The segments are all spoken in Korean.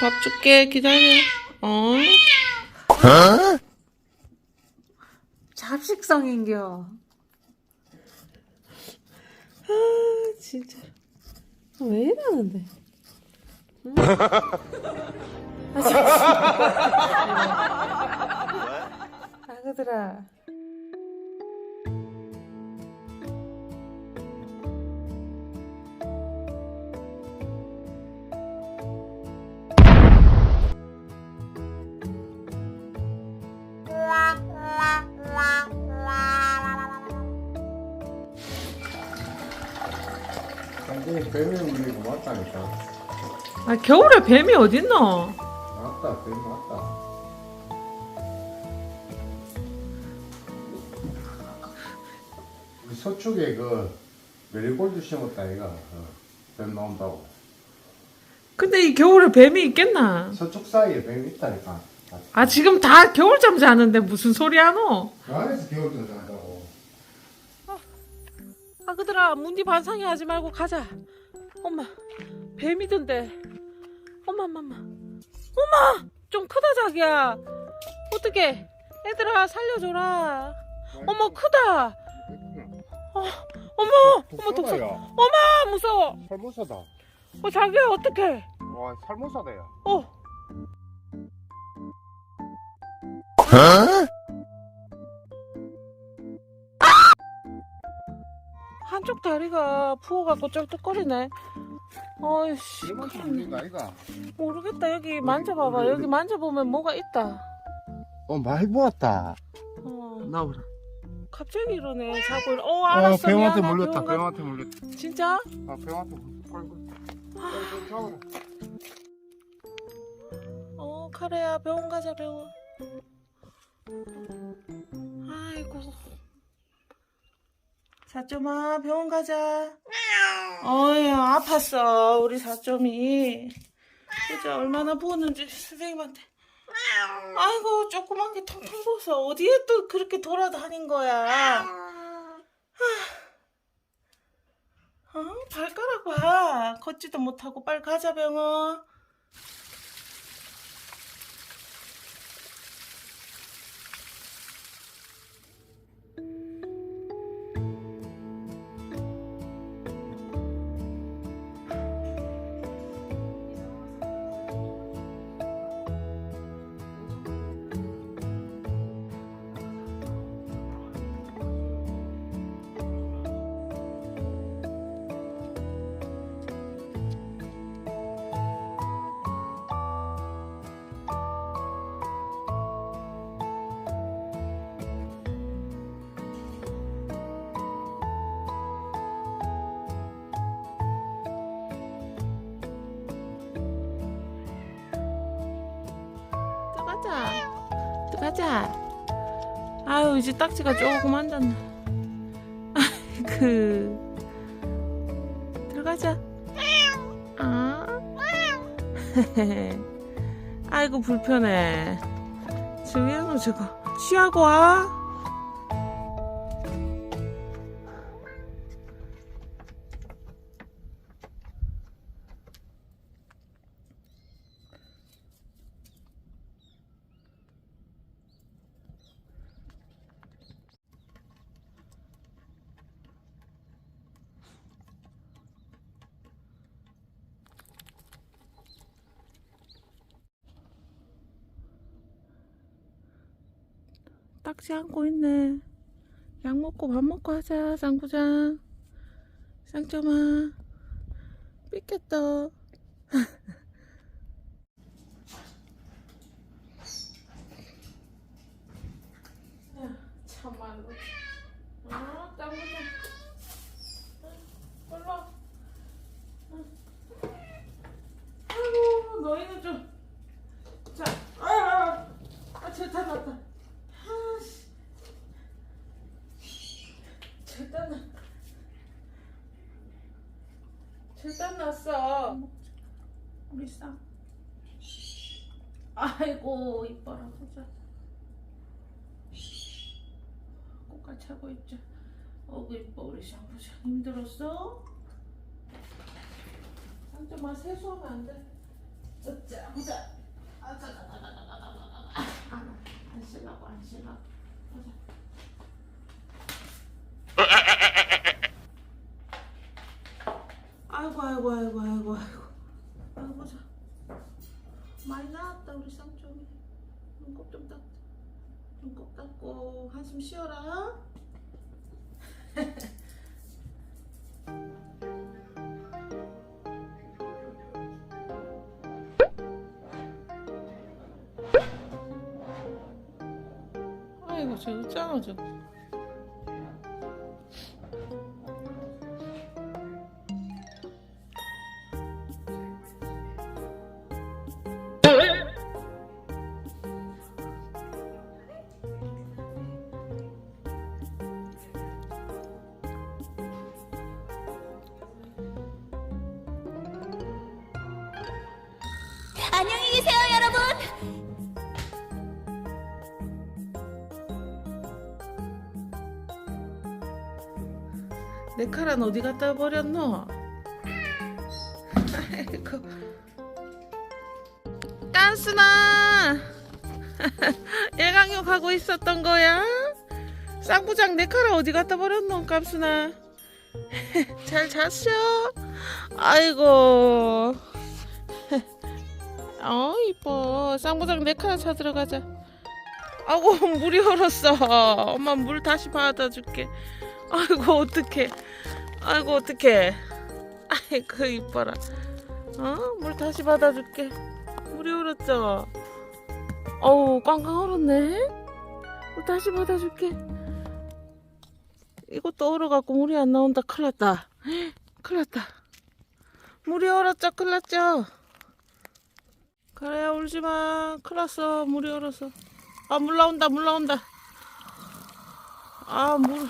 밥 줄게 기다려. 어? 잡식성인겨. 아 진짜 왜 이러는데? 응? 아 진짜. 아그들아. 완전히 뱀이 울리고 왔다니까. 아 겨울에 뱀이 어딨노? 왔다, 뱀 왔다. 우리 서쪽에 그 메리골드 심었다 이가 어, 뱀 나온다고. 근데 이 겨울에 뱀이 있겠나? 서쪽 사이에 뱀이 있다니까. 아 지금 다 겨울잠 자는데 무슨 소리 하노? 그 안에서 겨울잠 잔다고. 아 그들아 문디 반상회 하지 말고 가자. 엄마 뱀이던데. 엄마 엄마 엄마. 엄마! 좀 크다 자기야. 어떻게 애들아 살려줘라. 어머 크다. 어, 어머 어머 독사 어머 무서워. 살모사다. 어 자기야 어떡해. 와, 살모사다야. 어 한쪽 다리가 부어갖고 쩔뚝거리네 어이씨 큰일 거 아이가? 모르겠다 여기 만져봐봐 여기 만져보면 뭐가 있다 어, 많이 보았다. 어 나오라. 갑자기 이러네 자고 이러 어 알았어 어, 뱀한테 미안해, 물렸다. 병원 가- 뱀한테 물렸다. 진짜? 아, 뱀한테 물렸다. 잡아라. 어 카레야 병원 가자 병원 사점아 병원 가자. 어휴 아팠어 우리 사점이. 진짜 얼마나 부었는지 선생님한테. 아이고 조그만 게 텅텅 부어서 어디에 또 그렇게 돌아다닌 거야? 어? 발가락 봐. 걷지도 못하고 빨리 가자 병원 가자. 아유, 이제 딱지가 조금 앉았네. 그 들어가자. 아. 아이고, 불편해. 주희야너 저거 취하고 와. 딱지 안고 있네. 약 먹고 밥 먹고 하자, 쌍구장. 쌍점아. 삐겠다. 질단 났어. 우리 싸. 아이고 이뻐라 보자. 꽃가 차고 있죠. 어구 이뻐 우리 샴푸장 힘들었어? 한점만 세수하면 안 돼. 어째 보자. 아짜자자자자자자. 안 실라고 안 실라고. 보자. 아이고, 아이고, 아이고, 아이고, 아이고. 보자. 많이 나왔다, 우리 쌍쪽이. 눈곱 좀 닦, 눈곱 닦고, 한숨 쉬어라. 아이고, 저 웃잖아, 저 내 칼은 어디 갖다 버렸노? 아이고. 깐스나 일광욕 하고 있었던 거야? 쌍부장 내 칼은 어디 갖다 버렸노 깐스나 잘 잤어? 아이고 어 이뻐 쌍부장 내칼 찾으러 가자 아고 물이 얼었어 엄마 물 다시 받아줄게 아이고 어떡해. 아이고 어떡해. 아이고 이뻐라. 어? 물 다시 받아줄게. 물이 얼었죠? 어우 꽝꽝 얼었네. 물 다시 받아줄게. 이것도 얼어갖고 물이 안 나온다. 큰일 났다. 큰일 났다. 물이 얼었죠? 큰일 났죠? 그래 울지마. 큰일 났어. 물이 얼어서. 아 물 나온다 물 나온다. 아물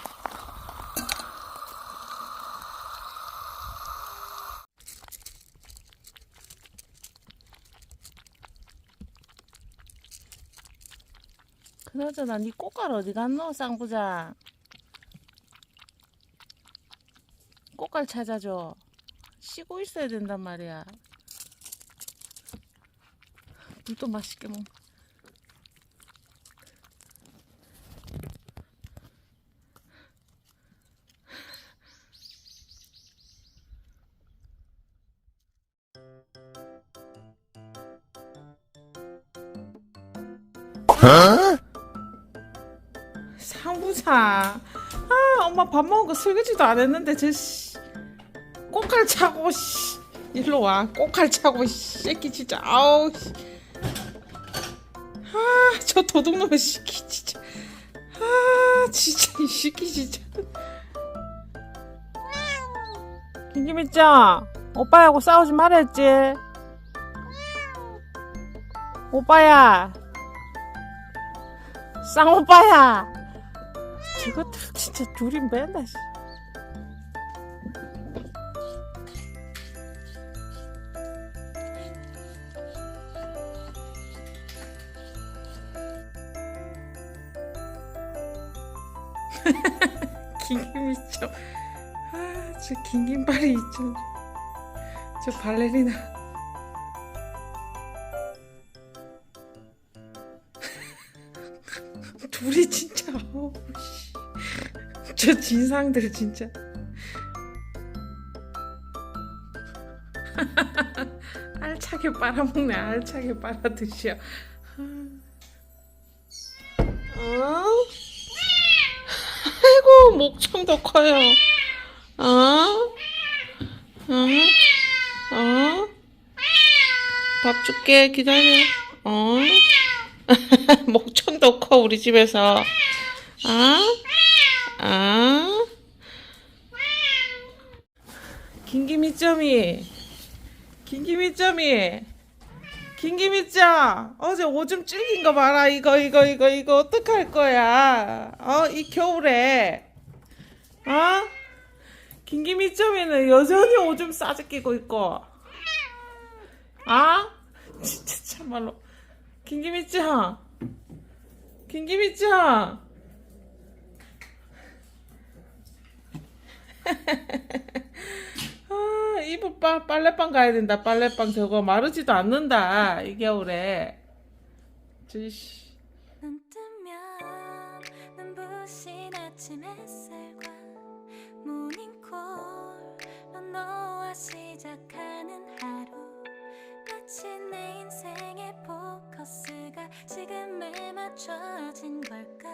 그나저나? 니 꽃갈 어디 갔노 쌍부장 꽃갈 찾아줘. 쉬고 있어야 된단 말이야. 물도 맛있게 먹. 상 부장 아 엄마 밥 먹은 거 설거지도 안 했는데 저 씨, 꽃갈 차고 씨. 일로 와. 꽃갈 차고 씨, 새끼 진짜 아우 씨. 아 저 도둑놈의 새끼 진짜. 아 진짜 이 새끼 진짜. 김김이짱 오빠하고 싸우지 말랬지? 오빠야. 쌍오빠야 저것들 진짜 둘이 맨날 씨. 긴김이 좀. 아, 저 긴김발이 좀. 저 발레리나. 둘이 진짜. 저 진상들 진짜. 알차게 빨아먹네, 알차게 빨아드셔. 어? 아이고 목청도 커요. 어? 어? 어? 밥 줄게 기다려. 어? 목청도 커 우리 집에서. 아? 아? 김기미점이. 김기미점이. 김기미짱 어제 오줌 찔긴 거 봐라. 이거 이거 이거 이거 어떡할 거야? 어 이 겨울에. 어? 김기미점이는 여전히 오줌 싸지 끼고 있고. 아 진짜 참말로. 김기미짱 김기미짱 아, 이불빵 빨래방 가야 된다. 빨래방 저거 마르지도 않는다. 이 겨울에. 쯔씨. 눈 뜨면 눈부신 아침 햇살과 모닝콜로 너와 시작하는 하루 마치 내 인생의 포커스가 지금에 맞춰진 걸까